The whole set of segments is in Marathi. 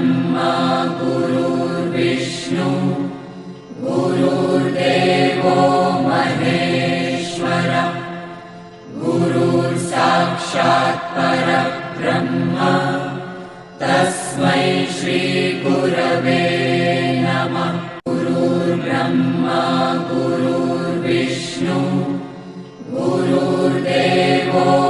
ब्रह्मा गुरुर्विष्णु। गुरुर्देवो महेश्वर। गुरुर्साक्षात् परब्रह्म तस्मै श्रीगुरवे नमः। गुरुर्ब्रह्मा गुरुर्विष्णु। गुरुर्देवो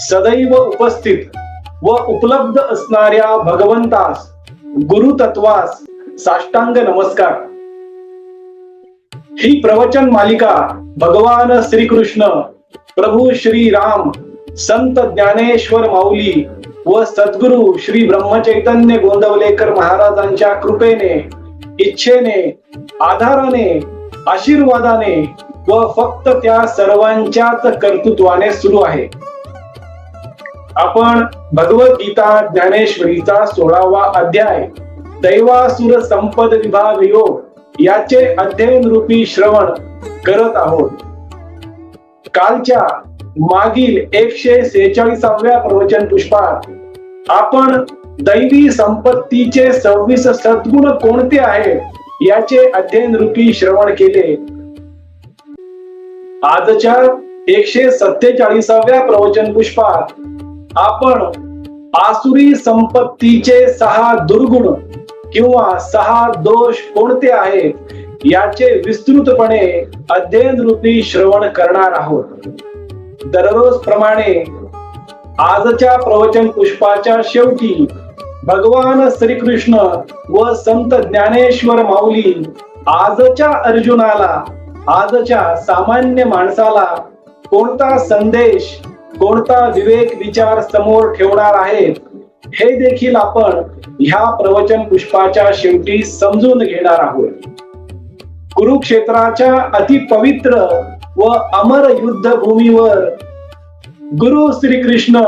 सदैव उपस्थित व उपलब्ध असणाऱ्या भगवंतास गुरुतत्वास साष्टांग नमस्कार. ही प्रवचन मालिका भगवान श्रीकृष्ण प्रभू श्री राम संत ज्ञानेश्वर माऊली व सद्गुरु श्री ब्रह्मचैतन्य गोंदवलेकर महाराजांच्या कृपेने इच्छेने आधाराने आशीर्वादाने व फक्त त्या सर्वांच्याच कर्तृत्वाने सुरू आहे. आपण भगवद्गीता ज्ञानेश्वरीचा सोळावा अध्याय दैवासुर संपद विभाग योग याचे अध्ययन रूपी श्रवण करत आहोत. कालच्या मागील एकशे सेहेचाळीसाव्या प्रवचन पुष्पात आपण दैवी संपत्तीचे सव्वीस सद्गुण कोणते आहेत याचे अध्ययन रूपी श्रवण केले. आजच्या एकशे सत्तेचाळीसाव्या प्रवचन पुष्पात आपण आसुरी संपत्तीचे सहा दुर्गुण किंवा सहा दोष कोणते आहेत याचे विस्तृतपणे अध्ययन रूपी श्रवण करणार आहोत. दररोज प्रमाणे आजच्या प्रवचन पुष्पाच्या शेवटी भगवान श्रीकृष्ण व संत ज्ञानेश्वर माऊली आजच्या अर्जुनाला आजच्या सामान्य माणसाला कोणता संदेश कोणता विवेक विचार समोर ठेवणार आहे हे देखील आपण ह्या प्रवचन पुष्पाच्या शेवटी समजून घेणार आहोत. कुरुक्षेत्राच्या अतिपवित्र व अमर युद्ध भूमीवर गुरु श्रीकृष्ण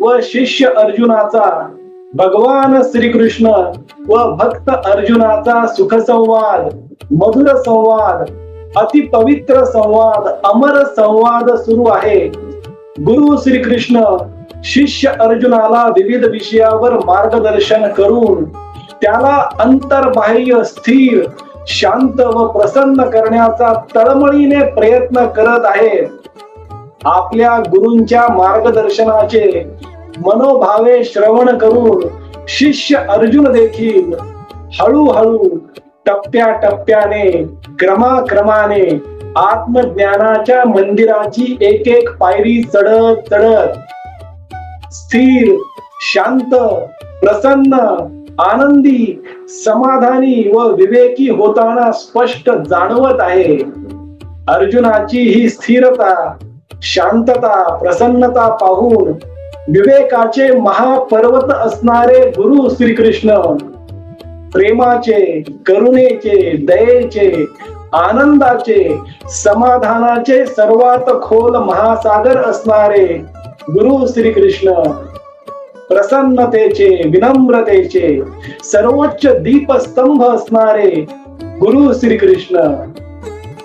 व शिष्य अर्जुनाचा भगवान श्रीकृष्ण व भक्त अर्जुनाचा सुख संवाद मधुर संवाद अतिपवित्र संवाद अमर संवाद सुरू आहे. गुरु श्रीकृष्ण शिष्य अर्जुनाला विविध विषयावर मार्गदर्शन करून त्याला अंतर्बाह्य स्थिर शांत व प्रसन्न करण्याचा तळमळीने प्रयत्न करत आहे. आपल्या गुरूंच्या मार्गदर्शनाचे मनोभावे श्रवण करून शिष्य अर्जुन देखील हळूहळू टप्प्या टप्प्याने क्रमाक्रमाने आत्मज्ञानाच्या मंदिराची एक एक पायरी चढत चढत. स्थिर शांत प्रसन्न आनंदी समाधानी व विवेकी होताना स्पष्ट जाणवत आहे. अर्जुनाची ही स्थिरता शांतता प्रसन्नता पाहून विवेकाचे महापर्वत असणारे गुरु श्रीकृष्ण. प्रेमाचे करुणेचे दयेचे आनंदाचे समाधानाचे सर्वात खोल महासागर असणारे गुरु श्री कृष्ण प्रसन्नतेचे विनम्रतेचे सर्वोच्च दीपस्तंभ असणारे गुरु श्रीकृष्ण.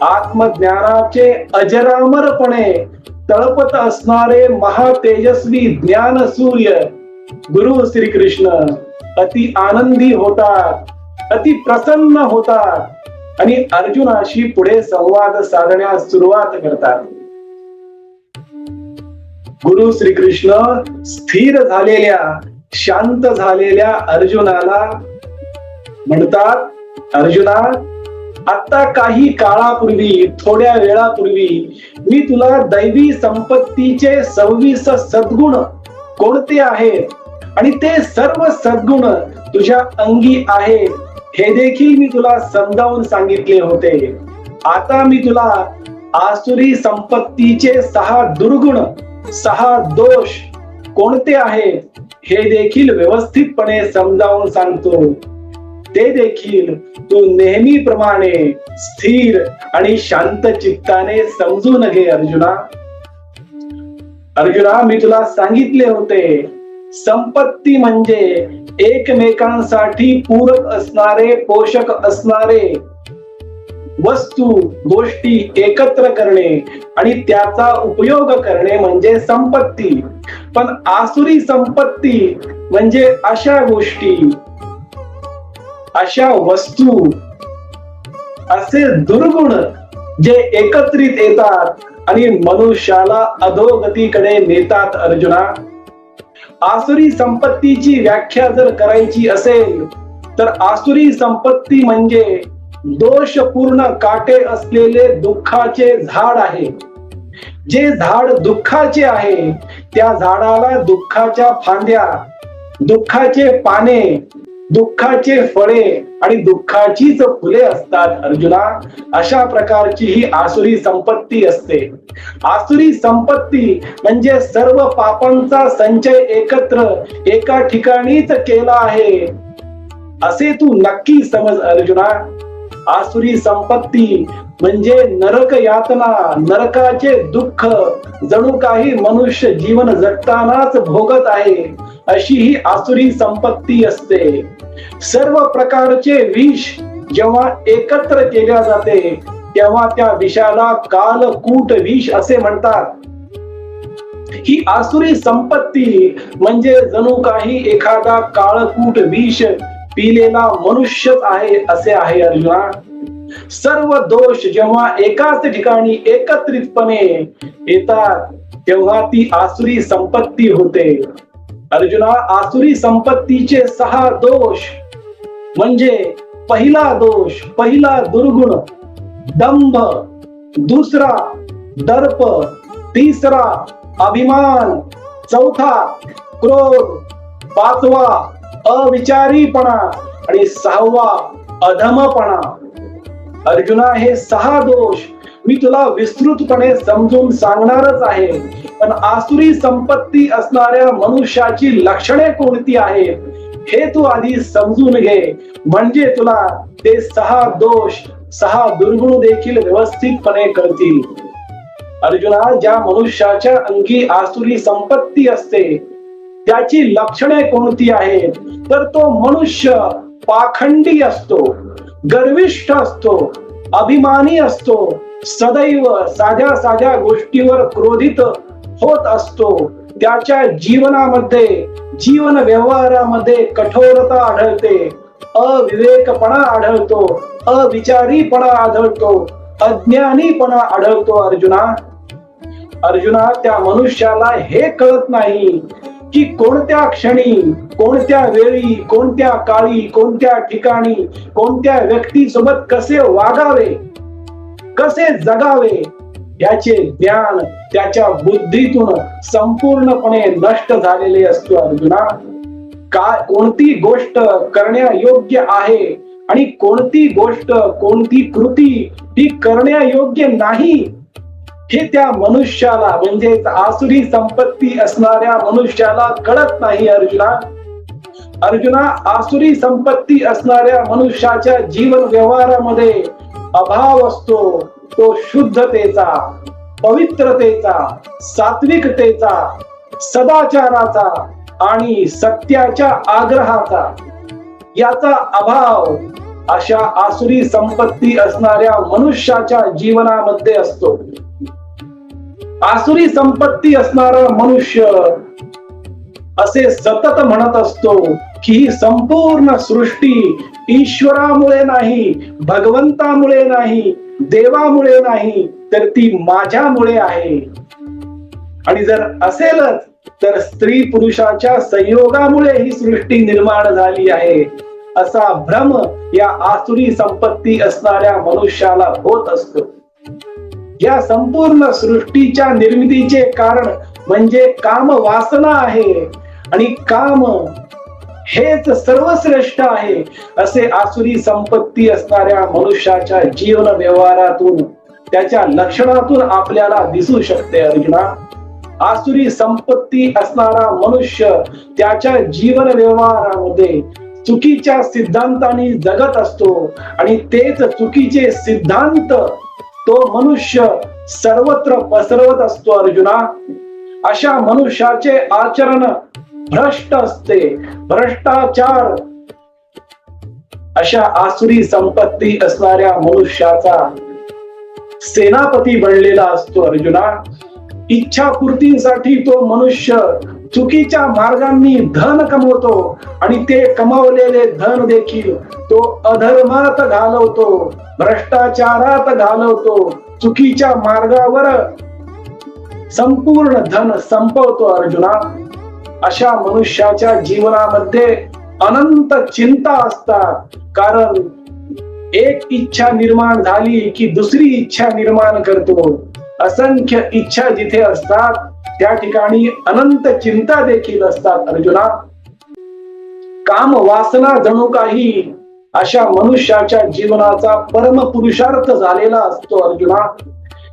आत्मज्ञानाचे अजरामरपणे तळपत असणारे महातेजस्वी ज्ञान सूर्य गुरु श्री कृष्ण अति आनंदी होतात अति प्रसन्न होतात. आणि अर्जुनाशी पुढे संवाद साधण्यास सुरुवात करतात. गुरु श्रीकृष्ण स्थिर झालेल्या शांत झालेल्या अर्जुनाला म्हणतात अर्जुना आता काही काळापूर्वी थोड्या वेळापूर्वी मी तुला दैवी संपत्तीचे सव्वीस सद्गुण कोणते आहेत? आणि ते सर्व सद्गुण तुझ्या अंगी आहेत. हे देखील मी तुला समजावून सांगितले होते. आता मी तुला आसुरी संपत्तीचे सहा दुर्गुण सहा दोष कोणते आहेत हे देखील व्यवस्थितपणे समजावून सांगतो. ते देखील तू नेहमीप्रमाणे स्थिर आणि शांत चित्ताने समजून घे अर्जुना. अर्जुना मी तुला सांगितले होते संपत्ती म्हणजे एकमेकांसाठी पूरक असणारे पोषक असणारे वस्तू गोष्टी एकत्र करणे आणि त्याचा उपयोग करणे म्हणजे संपत्ती. पण आसुरी संपत्ती म्हणजे अशा गोष्टी अशा वस्तू असे दुर्गुण जे एकत्रित येतात आणि मनुष्याला अधोगतीकडे नेतात अर्जुना. आसुरी संपत्तीची व्याख्या जर करायची असेल तर आसुरी संपत्ती म्हणजे दोषपूर्ण काटे असलेले दुःखाचे झाड आहे. जे झाड दुःखाचे आहे त्या झाडाला दुःखाच्या फांद्या दुःखाचे पाने दुःखाचे फळे आणि दुःखाचीच फुले असतात अर्जुना अशा प्रकारची ही आसुरी संपत्ती असते. आसुरी संपत्ती म्हणजे सर्व पापांचा संचय एकत्र एका ठिकाणीच केला आहे. असे तू नक्की समज अर्जुना. आसुरी संपत्ती म्हणजे नरक यातना नरकाचे दुःख जणू काही मनुष्य जीवन जगतानाच भोगत आहे अशी ही आसुरी संपत्ती असते. सर्व प्रकारचे विष जेव्हा एकत्र केल्या जाते तेव्हा त्या विषाला कालकूट विष असे म्हणतात. ही आसुरी संपत्ती म्हणजे जणू काही एखादा काळकूट विष पिलेला मनुष्यच आहे असे आहे अर्जुना. सर्व दोष जेव्हा एकाच ठिकाणी एकत्रितपणे येतात तेव्हा ती आसुरी संपत्ती होते. अर्जुना आसुरी संपत्तीचे सहा दोष म्हणजे पहिला दोष पहिला दुर्गुण दंभ दुसरा दर्प तिसरा अभिमान चौथा क्रोध पाचवा अविचारीपणा आणि सहावा अधमपणा. अर्जुना हे सहा दोष मी तुला विस्तृतपणे समजून सांगणारच आहे. पण आसुरी संपत्ती असणाऱ्या मनुष्याची लक्षणे कोणती आहेत हे तू आधी समजून घे. म्हणजे तुला ते सहा दोष सहा दुर्गुण देखील व्यवस्थितपणे करतील अर्जुना ज्या मनुष्याच्या अंगी आसुरी संपत्ती असते त्याची लक्षणे कोणती आहेत तर तो मनुष्य पाखंडी असतो. गर्विष्ठ असतो अभिमानी असतो सदैव साध्या साध्या गोष्टीवर क्रोधित होत असतो. त्याच्या जीवनामध्ये जीवन व्यवहारामध्ये कठोरता आढळते अविवेकपणा आढळतो अविचारीपणा आढळतो अज्ञानीपणा आढळतो अर्जुना. अर्जुना त्या मनुष्याला हे कळत नाही की कोणत्या क्षणी कोणत्या वेळी कोणत्या काळी कोणत्या ठिकाणी कोणत्या व्यक्तीसोबत कसे वागावे कसे जगावे याचे ज्ञान त्याच्या बुद्धीतून संपूर्णपणे नष्ट झालेले असतो अर्जुना. काय कोणती गोष्ट करण्यायोग्य आहे आणि कोणती गोष्ट कोणती कृती ही करण्यायोग्य नाही हे त्या मनुष्याला म्हणजे आसुरी संपत्ती असणाऱ्या मनुष्याला कळत नाही अर्जुना. अर्जुना आसुरी संपत्ती असणाऱ्या मनुष्याच्या जीवन व्यवहारामध्ये अभाव असतो. तो शुद्धतेचा पवित्रतेचा सात्विकतेचा सदाचाराचा आणि सत्याच्या आग्रहाचा. याचा अभाव अशा आसुरी संपत्ती असणाऱ्या मनुष्याच्या जीवनामध्ये असतो. आसुरी संपत्ती असणारा मनुष्य असे सतत म्हणत असतो की ही संपूर्ण सृष्टी ईश्वरामुळे नाही भगवंतामुळे नाही देवामुळे नाही तर ती माझ्यामुळे आहे. आणि जर असेलच तर स्त्री पुरुषाच्या संयोगामुळे ही सृष्टी निर्माण झाली आहे. असा भ्रम या आसुरी संपत्ती असणाऱ्या मनुष्याला होत असतो. या संपूर्ण सृष्टीच्या निर्मितीचे कारण म्हणजे काम वासना आहे. आणि काम हेच सर्वश्रेष्ठ आहे असे आसुरी संपत्ती असणाऱ्या मनुष्याच्या जीवन व्यवहारातून त्याच्या लक्षणातून आपल्याला दिसू शकते अर्जुना. आसुरी संपत्ती असणारा मनुष्य त्याच्या जीवन व्यवहारामध्ये चुकीच्या सिद्धांताने जगत असतो आणि तेच चुकीचे सिद्धांत तो मनुष्य सर्वत्र पसरवत असतो अर्जुना. अशा मनुष्याचे आचरण भ्रष्ट असते. भ्रष्टाचार अशा आसुरी संपत्ती असणाऱ्या मनुष्याचा सेनापती बनलेला असतो अर्जुना. इच्छापूर्तीसाठी तो मनुष्य चुकीच्या मार्गांनी धन कमवतो आणि ते कमावलेले धन देखील तो अधर्मात घालवतो भ्रष्टाचारात घालवतो चुकीच्या मार्गावर संपूर्ण धन संपवतो अर्जुना. अशा मनुष्याच्या जीवनामध्ये अनंत चिंता असतात कारण एक इच्छा निर्माण झाली की दुसरी इच्छा निर्माण करतो. असंख्य इच्छा जिथे असतात त्या ठिकाणी अनंत चिंता देखील असतात अर्जुना. काम वासना जणू काही अशा मनुष्याच्या जीवनाचा परम पुरुषार्थ झालेला असतो अर्जुना.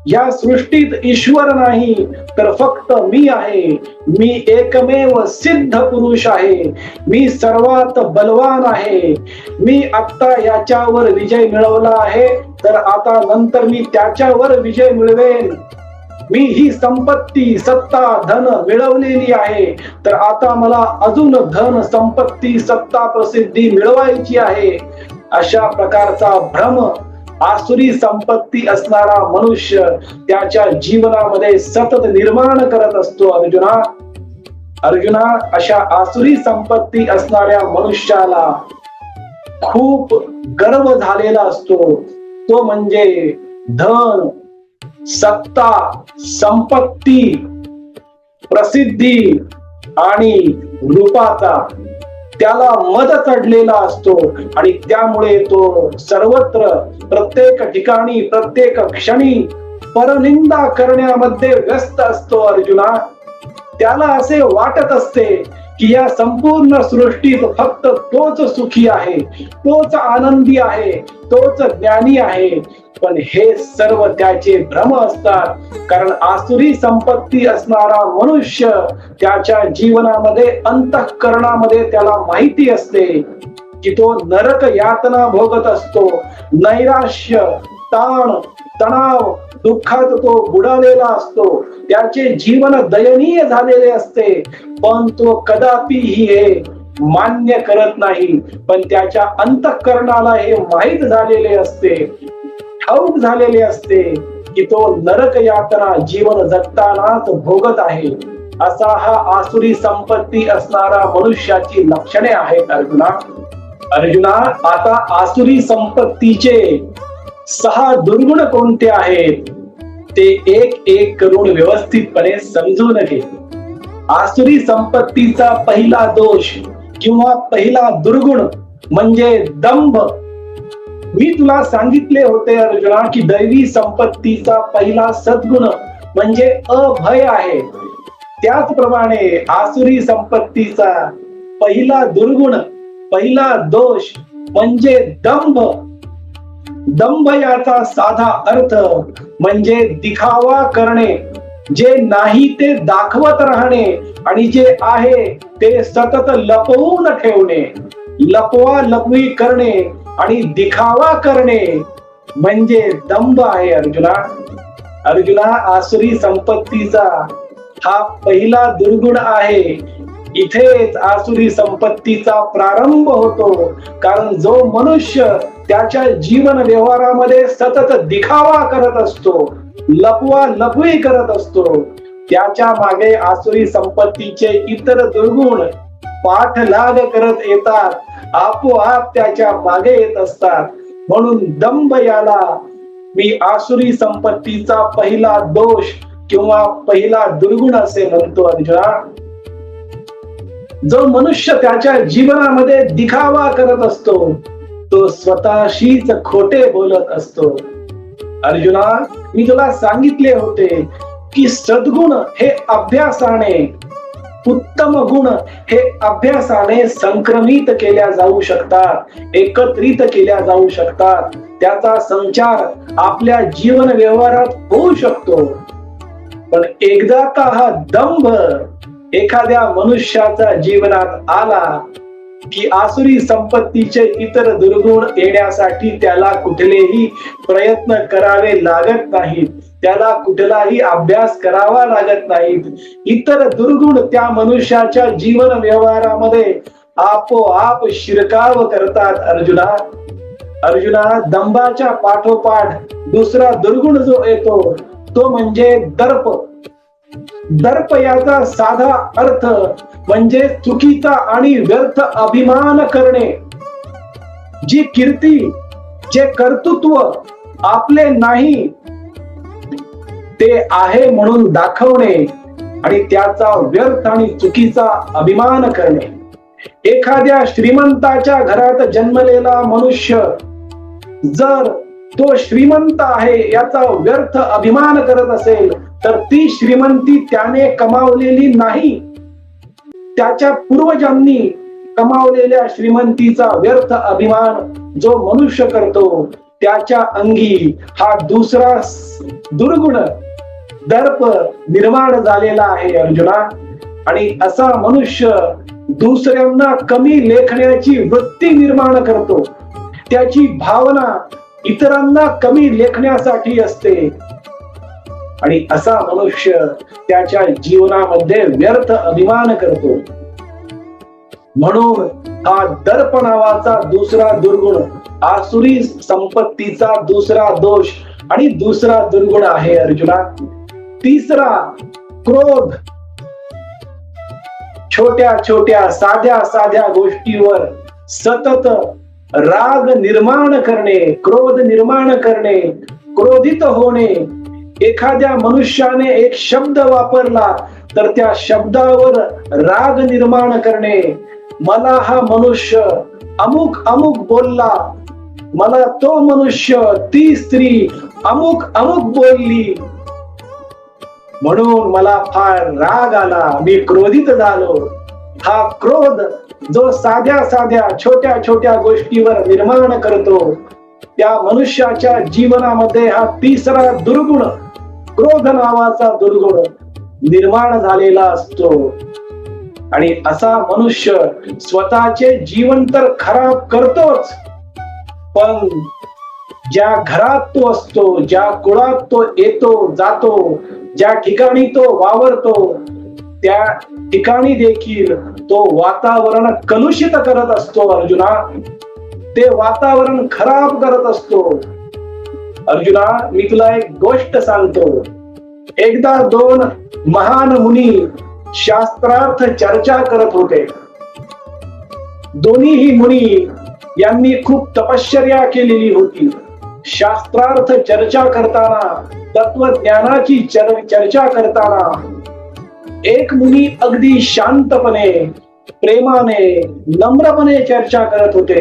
या सृष्टीत ईश्वर नाही तर फक्त मी आहे. मी एकमेव सिद्ध पुरुष आहे. मी सर्वात बलवान आहे. मी आता याच्यावर विजय मिळवला आहे तर आता नंतर मी त्याच्यावर विजय मिळवेन. मी ही संपत्ती सत्ता धन मिळवलेली आहे. तर आता मला अजून धन संपत्ती सत्ता प्रसिद्धी मिळवायची आहे. अशा प्रकारचा भ्रम आसुरी संपत्ती असणारा मनुष्य त्याच्या जीवनामध्ये सतत निर्माण करत असतो अर्जुना. अर्जुना अशा आसुरी संपत्ती असणाऱ्या मनुष्याला खूप गर्व झालेला असतो. तो म्हणजे धन. सत्ता संपत्ती प्रसिद्धी आणि रूपाचा त्याला मद चढलेला असतो आणि त्यामुळे तो सर्वत्र प्रत्येक ठिकाणी प्रत्येक क्षणी परनिंदा करण्यामध्ये व्यस्त असतो अर्जुना. त्याला असे वाटत असते की या संपूर्ण सृष्टीत फक्त तोच सुखी आहे तोच आनंदी आहे तोच ज्ञानी आहे. पण हे सर्व त्याचे भ्रम असतात कारण आसुरी संपत्ती असणारा मनुष्य त्याच्या जीवनामध्ये अंतःकरणामध्ये त्याला माहिती असते की तो नरक यातना भोगत असतो नैराश्य ताण तणाव दुःखात तो बुडालेला असतो. त्याचे जीवन दयनीय झालेले असते. पण तो कदापि ही हे मान्य करत नाही. पण त्याच्या अंतःकरणाला हे माहीत झालेले असते. ठाऊक झालेले असते की तो नरक यात्रा जीवन जगतानाच भोगत आहे. असा हा आसुरी संपत्ती असणारा मनुष्याची लक्षणे आहेत अर्जुना. अर्जुना आता आसुरी संपत्तीचे सहा दुर्गुण कोणते आहेत? ते एक एक करून व्यवस्थितपणे समजून घे. आसुरी संपत्तीचा पहिला दोष किंवा पहिला दुर्गुण म्हणजे दंभ. मी तुला सांगितले होते अर्जुना की दैवी संपत्तीचा पहिला सद्गुण म्हणजे अभय आहे. त्याचप्रमाणे आसुरी संपत्तीचा पहिला दुर्गुण पहिला दोष म्हणजे दंभ. दंभ याचा साधा अर्थ म्हणजे दिखावा करणे. जे नाही ते दाखवत राहणे आणि जे आहे ते सतत लपवून ठेवणे. लपवा लपवी करणे आणि दिखावा करणे म्हणजे दंभ आहे अर्जुना. अर्जुना आसुरी संपत्तीचा हा पहिला दुर्गुण आहे. इथेच आसुरी संपत्तीचा प्रारंभ होतो. कारण जो मनुष्य त्याच्या जीवन व्यवहारामध्ये सतत दिखावा करत असतो लपवा लपवी करत असतो त्याच्यामागे आसुरी संपत्तीचे इतर दुर्गुण पाठलाग करत येतात आपोआप त्याच्यामागे येत असतात. म्हणून दंभ याला मी आसुरी संपत्तीचा पहिला दोष किंवा पहिला दुर्गुण असे म्हणतो अर्जुना जो मनुष्य त्याच्या जीवनामध्ये दिखावा करत असतो तो स्वतःशीच खोटे बोलत असतो. अर्जुना मी तुला सांगितले होते की सद्गुण हे अभ्यासाने उत्तम गुण हे अभ्यासाने संक्रमित केल्या जाऊ शकतात एकत्रित केल्या जाऊ शकतात. त्याचा संचार आपल्या जीवन व्यवहारात होऊ शकतो. पण एकदा का हा दंभ एखाद्या मनुष्याच्या जीवनात आला की आसुरी संपत्तीचे इतर दुर्गुण येण्यासाठी त्याला कुठलेही प्रयत्न करावे लागत नाहीत. त्याला कुठलाही अभ्यास करावा लागत नाहीत. इतर दुर्गुण त्या मनुष्याच्या जीवन व्यवहारामध्ये आपोआप शिरकाव करतात. अर्जुना अर्जुना दंबाच्या पाठोपाठ दुसरा दुर्गुण जो येतो तो म्हणजे दर्प. दर्प याचा साधा अर्थ म्हणजे चुकीचा आणि व्यर्थ अभिमान करणे. जी कीर्ती जे कर्तृत्व आपले नाही ते आहे म्हणून दाखवणे आणि त्याचा व्यर्थ आणि चुकीचा अभिमान करणे. एखाद्या श्रीमंताच्या घरात जन्मलेला मनुष्य जर तो श्रीमंत आहे याचा व्यर्थ अभिमान करत असेल तर ती श्रीमंती त्याने कमावलेली नाही. त्याच्या पूर्वजांनी कमावलेल्या श्रीमंतीचा व्यर्थ अभिमान जो मनुष्य करतो त्याच्या अंगी हा दुसरा दुर्गुण दर्प निर्माण झालेला आहे अर्जुना. आणि असा मनुष्य दुसऱ्यांना कमी लेखण्याची वृत्ती निर्माण करतो. त्याची भावना इतरांना कमी लेखण्यासाठी असते. आणि असा मनुष्य त्याच्या जीवनामध्ये व्यर्थ अभिमान करतो. म्हणून हा दर्प नावाचा दुसरा दुर्गुण आसुरी संपत्तीचा दुसरा दोष आणि दुसरा दुर्गुण आहे अर्जुना. तिसरा क्रोध. छोट्या छोट्या साध्या साध्या गोष्टीवर सतत राग निर्माण करणे क्रोध निर्माण करणे क्रोधित होणे एखाद्या मनुष्याने एक शब्द वापरला तर त्या शब्दावर राग निर्माण करणे. मला हा मनुष्य अमुक अमुक बोलला मला तो मनुष्य ती स्त्री अमुक अमुक बोलली. म्हणून मला फार राग आला मी क्रोधित झालो. हा क्रोध जो साध्या साध्या छोट्या छोट्या गोष्टीवर निर्माण करतो त्या मनुष्याच्या जीवनामध्ये हा तिसरा दुर्गुण क्रोध नावाचा दुर्गुण निर्माण झालेला असतो. आणि असा मनुष्य स्वतःचे जीवन तर खराब करतोच पण ज्या घरात तो असतो ज्या कुळात तो येतो जातो ज्या ठिकाणी तो वावरतो त्या ठिकाणी देखील तो वातावरण कलुषित करत असतो अर्जुना. ते वातावरण खराब करत असतो. अर्जुना मी तुला एक गोष्ट सांगतो. एकदा दोन महान मुनी शास्त्रार्थ चर्चा करत होते. दोन्हीही मुनी यांनी खूप तपश्चर्या केलेली होती. शास्त्रार्थ चर्चा करताना तत्वज्ञानाची चर- चर्चा करताना एक मुनी अगदी शांतपणे प्रेमाने नम्रपणे चर्चा करत होते.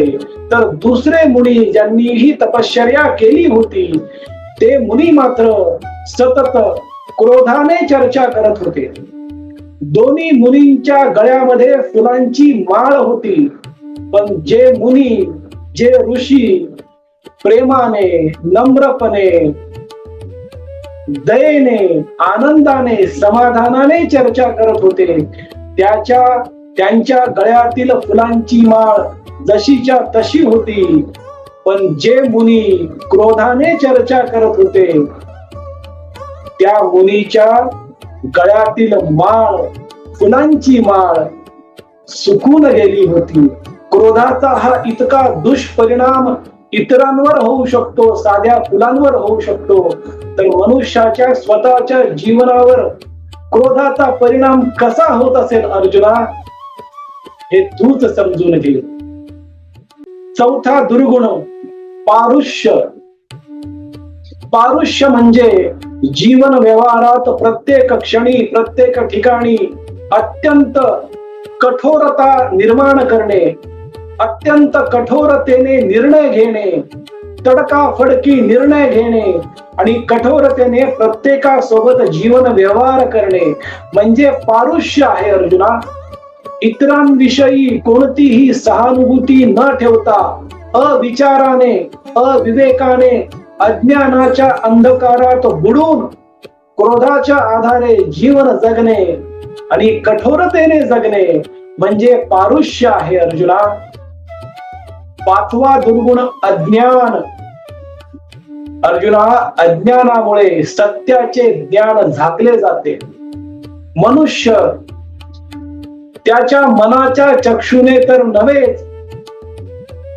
तर दुसरे मुनी ज्यांनी ही तपश्चर्या केली होती ते मुनी मात्र सतत क्रोधाने चर्चा करत होते. दोन्ही मुनींच्या गळ्यामध्ये फुलांची माळ होती पण जे मुनी जे ऋषी प्रेमाने नम्रपणे दयेने आनंदाने समाधानाने चर्चा करत होते त्याच्या त्यांच्या गळ्यातील फुलांची माळ जशीच्या तशी होती. पण जे मुनी क्रोधाने चर्चा करत होते त्या मुनीच्या गळ्यातील माळ फुलांची माळ सुकून गेली होती. क्रोधाचा हा इतका दुष्परिणाम इतरांवर होऊ शकतो साध्या फुलांवर होऊ शकतो तर मनुष्याच्या स्वतःच्या जीवनावर क्रोधाचा परिणाम कसा होत असेल अर्जुना? हे तूच समजून घे. चौथा दुर्गुण पारुष्य. पारुष्य म्हणजे जीवन व्यवहारात प्रत्येक क्षणी प्रत्येक ठिकाणी अत्यंत कठोरता निर्माण करणे अत्यंत कठोरतेने निर्णय घेणे तडकाफडकी निर्णय घेणे आणि कठोरतेने प्रत्येकासोबत जीवन व्यवहार करणे. म्हणजे पारुष्य आहे अर्जुना. इतरांविषयी कोणतीही सहानुभूती न ठेवता अविचाराने अविवेकाने अज्ञानाच्या अंधकारात बुडून क्रोधाच्या आधारे जीवन जगणे आणि कठोरतेने जगणे म्हणजे पारुष्य आहे अर्जुना. पाचवा दुर्गुण अज्ञान. अर्जुना अज्ञानामुळे सत्याचे ज्ञान झाकले जाते. मनुष्य त्याच्या मनाच्या चक्षुने तर नव्हेच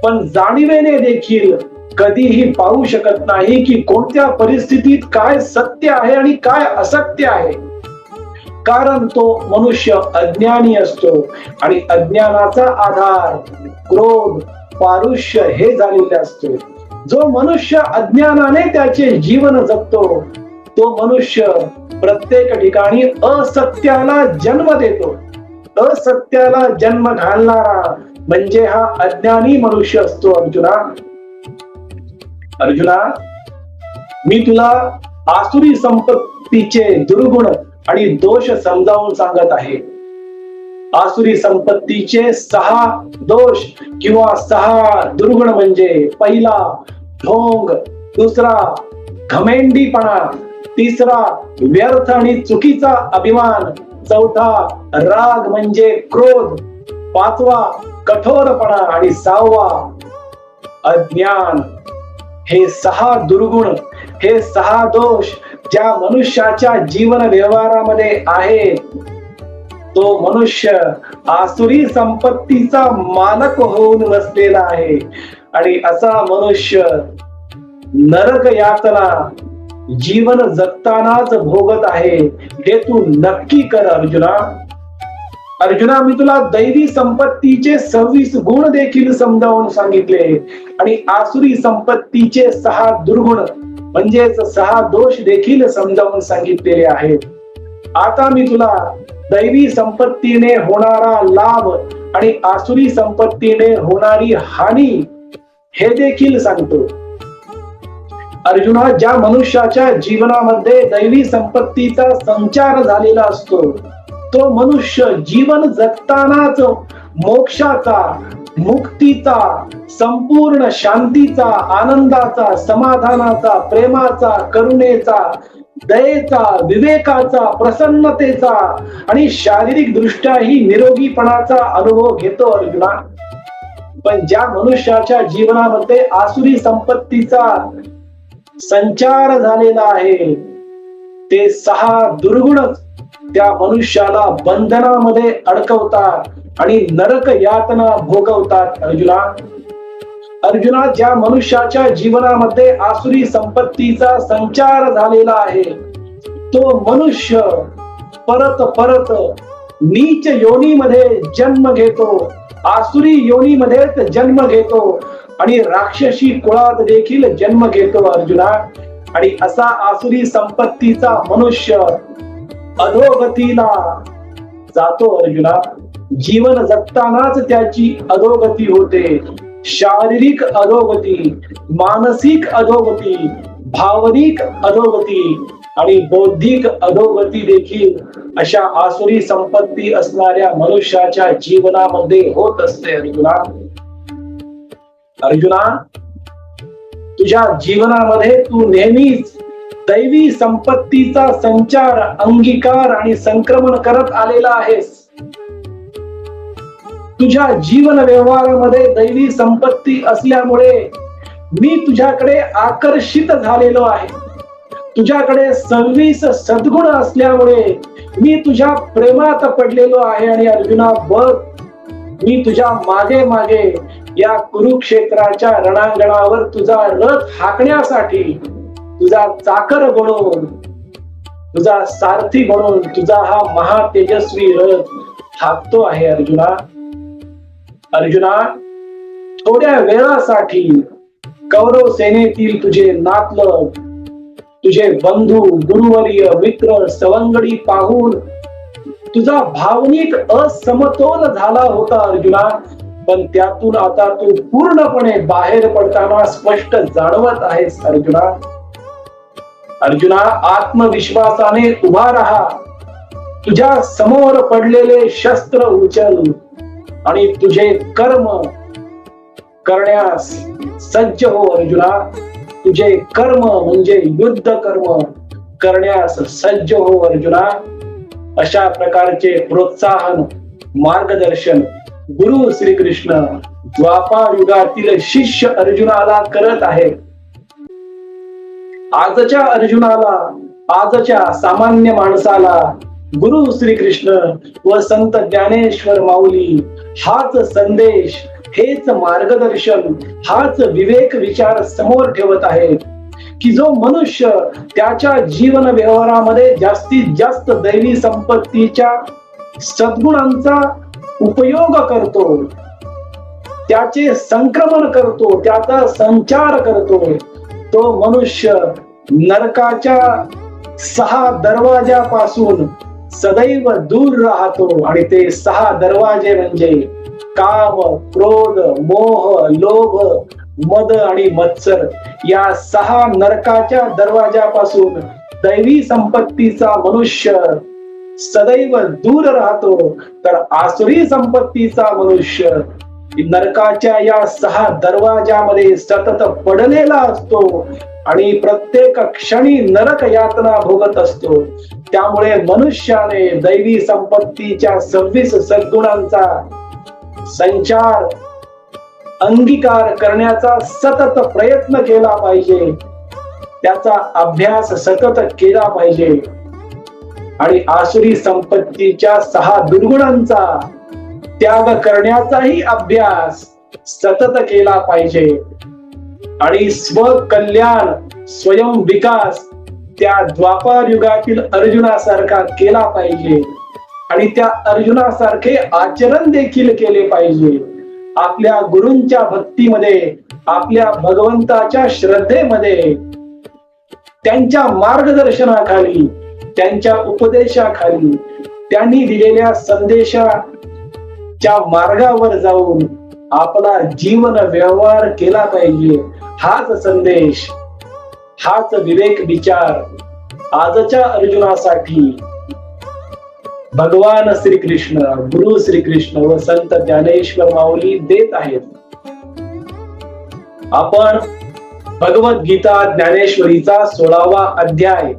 पण जाणीवेने देखील कधीही पाहू शकत नाही की कोणत्या परिस्थितीत काय सत्य आहे आणि काय असत्य आहे. कारण तो मनुष्य अज्ञानी असतो आणि अज्ञानाचा आधार क्रोध पारुष्य हे झालेले असतो. जो मनुष्य अज्ञानाने त्याचे जीवन जगतो तो मनुष्य प्रत्येक ठिकाणी असत्याला जन्म देतो. असत्याला जन्म घालणारा म्हणजे हा अज्ञानी मनुष्य असतो अर्जुना. अर्जुना मी तुला आसुरी संपत्तीचे दुर्गुण आणि दोष समजावून सांगत आहे. आसुरी संपत्तीचे सहा दोष किंवा सहा दुर्गुण म्हणजे पहिला ढोंग दुसरा घमेंडीपणा तिसरा व्यर्थ आणि चुकीचा अभिमान चौथा राग म्हणजे क्रोध. पाचवा कठोरपणा आणि सहावा अज्ञान. हे सहा दुर्गुण हे सहा दोष ज्या मनुष्याच्या जीवन व्यवहारामध्ये आहे तो मनुष्य आसुरी संपत्तीचा मालक होऊन बसलेला आहे. आणि असा मनुष्य नरक यातना जीवन जगतानाच भोगत आहे हे तू नक्की कर अर्जुना. अर्जुना मी तुला दैवी संपत्तीचे सव्वीस गुण देखील समजावून सांगितले आणि आसुरी संपत्तीचे सहा दुर्गुण म्हणजेच सहा दोष देखील समजावून सांगितलेले आहेत. आता मी तुला दैवी संपत्तीने होणारा लाभ आणि आसुरी संपत्तीने होणारी हानी हे देखील सांगतो. अर्जुना ज्या मनुष्याच्या जीवनामध्ये दैवी संपत्तीचा संचार झालेला असतो तो मनुष्य जीवन जगतानाच मोक्षाचा मुक्तीचा संपूर्ण शांतीचा आनंदाचा समाधानाचा प्रेमाचा करुणेचा दयेचा विवेकाचा प्रसन्नतेचा आणि शारीरिक दृष्ट्याही निरोगीपणाचा अनुभव घेतो अर्जुना. पण ज्या मनुष्याच्या जीवनामध्ये आसुरी संपत्तीचा संचार झालेला आहे. ते सहा दुर्गुणच त्या मनुष्याला बंधनामध्ये अडकवतात आणि नरक यातना भोगवतात. अर्जुना अर्जुना ज्या मनुष्याच्या जीवनामध्ये आसुरी संपत्तीचा संचार झालेला आहे तो मनुष्य परत परत नीच योनीमध्ये जन्म घेतो. आसुरी योनीमध्येच जन्म घेतो. आणि राक्षसी कुळात देखील जन्म घेतो अर्जुना. आणि असा आसुरी संपत्तीचा मनुष्य अधोगतीला जातो अर्जुना. जीवन जगतानाच त्याची अधोगती होते. शारीरिक अधोगती मानसिक अधोगती भावनिक अधोगती आणि बौद्धिक अधोगती देखील अशा आसुरी संपत्ती असणाऱ्या मनुष्याच्या जीवनामध्ये होत असते अर्जुना. अर्जुना तुझ्या जीवनामध्ये तू नेहमीच दैवी संपत्तीचा संचार अंगीकार आणि संक्रमण करत आलेला आहेस. तुझ्या जीवन व्यवहारामध्ये दैवी संपत्ती असल्यामुळे मी तुझ्याकडे आकर्षित झालेलो आहे. तुझ्याकडे सव्वीस सद्गुण असल्यामुळे मी तुझ्या प्रेमात पडलेलो आहे आणि अर्जुना बघ मी तुझ्या मागे मागे या कुरुक्षेत्राच्या रणांगणावर तुझा रथ हाकण्यासाठी तुझा चाकर बनवून तुझा सारथी बनवून तुझा हा महातेजस्वी रथ हाकतो आहे अर्जुना. अर्जुना थोड्या वेळासाठी कौरव सेनेतील तुझे नातलग तुझे बंधू गुरुवर्य मित्र सवंगडी पाहून तुझा भावनिक असमतोल झाला होता अर्जुना. पण त्यातून आता तू पूर्णपणे बाहेर पडताना स्पष्ट जाणवत आहेस अर्जुना. अर्जुना आत्मविश्वासाने उभा राहा. तुझ्या समोर पडलेले शस्त्र उचल आणि तुझे कर्म करण्यास सज्ज हो अर्जुना. तुझे कर्म म्हणजे युद्ध कर्म करण्यास सज्ज हो अर्जुना. अशा प्रकारचे प्रोत्साहन मार्गदर्शन गुरु श्रीकृष्ण द्वापार युगातील शिष्य अर्जुनाला करत आहे आजच्या अर्जुनाला आजच्या सामान्य माणसाला गुरु श्रीकृष्ण व संत ज्ञानेश्वर माऊली हाच संदेश हेच मार्गदर्शन हाच विवेक विचार समोर ठेवत आहे की जो मनुष्य त्याच्या जीवन व्यवहारामध्ये जास्तीत जास्त दैवी संपत्तीच्या सद्गुणांचा उपयोग करतो. त्याचे संक्रमण करतो त्याचा संचार करतो. तो मनुष्य नरकाच्या सहा दरवाजापासून सदैव दूर राहतो. आणि ते सहा दरवाजे म्हणजे काम क्रोध मोह लोभ मद आणि मत्सर या सहा नरकाच्या दरवाजापासून दैवी संपत्तीचा मनुष्य सदैव दूर राहतो. तर आसुरी संपत्तीचा मनुष्य नरकाच्या या सहा दरवाजामध्ये सतत पडलेला असतो आणि प्रत्येक क्षणी नरक यातना भोगत असतो. त्यामुळे मनुष्याने दैवी संपत्तीच्या सव्वीस सद्गुणांचा संचार अंगीकार करण्याचा सतत प्रयत्न केला पाहिजे. त्याचा अभ्यास सतत केला पाहिजे. आणि आसुरी संपत्तीच्या सहा दुर्गुणांचा त्याग करण्याचाही अभ्यास सतत केला पाहिजे. आणि स्वकल्याण स्वयं विकास त्या द्वापार युगातील अर्जुनासारखा केला पाहिजे. आणि त्या अर्जुनासारखे आचरण देखील केले पाहिजे. आपल्या गुरूंच्या भक्तीमध्ये आपल्या भगवंताच्या श्रद्धेमध्ये त्यांच्या मार्गदर्शनाखाली त्यांच्या उपदेशाखाली त्यांनी दिलेल्या संदेशाच्या मार्गावर जाऊन आपला जीवन व्यवहार केला पाहिजे. हाच संदेश हाच विवेक विचार आजच्या अर्जुनासाठी भगवान श्रीकृष्ण गुरु श्रीकृष्ण व संत ज्ञानेश्वर माऊली देत आहेत. आपण भगवद्गीता ज्ञानेश्वरीचा सोळावा अध्याय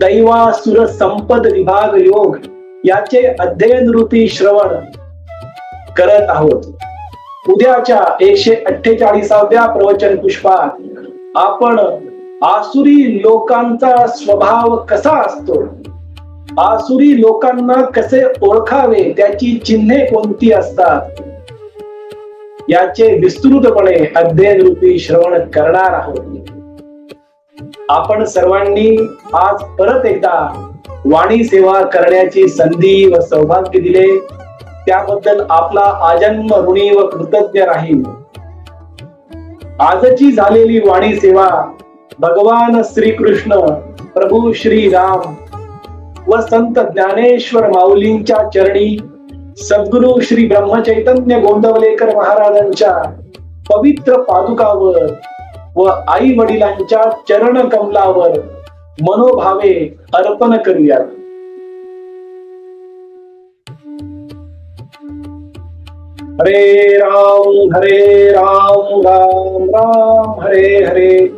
दैवासुर संपद विभाग योग याचे अध्ययन रूपी श्रवण करत आहोत. उद्याच्या एकशे अठ्ठेचाळीसाव्या प्रवचन पुष्पात आपण आसुरी लोकांचा स्वभाव कसा असतो? आसुरी लोकांना कसे ओळखावे त्याची चिन्हे कोणती असतात? याचे विस्तृतपणे अध्ययन रूपी श्रवण करणार आहोत. आपण सर्वांनी आज परत एकदा वाणी सेवा करण्याची संधी व सौभाग्य दिले. त्याबद्दल आपला आजन्म ऋणी व कृतज्ञ राहील. आजची झालेली वाणी सेवा भगवान श्रीकृष्ण प्रभू श्री राम व संत ज्ञानेश्वर माऊलींच्या चरणी सद्गुरु श्री ब्रह्मचैतन्य गोंदवलेकर महाराजांच्या पवित्र पादुकावर व आई वडिलांच्या चरण कमलावर मनोभावे अर्पण करूयात हरे राम हरे राम राम राम हरे हरे.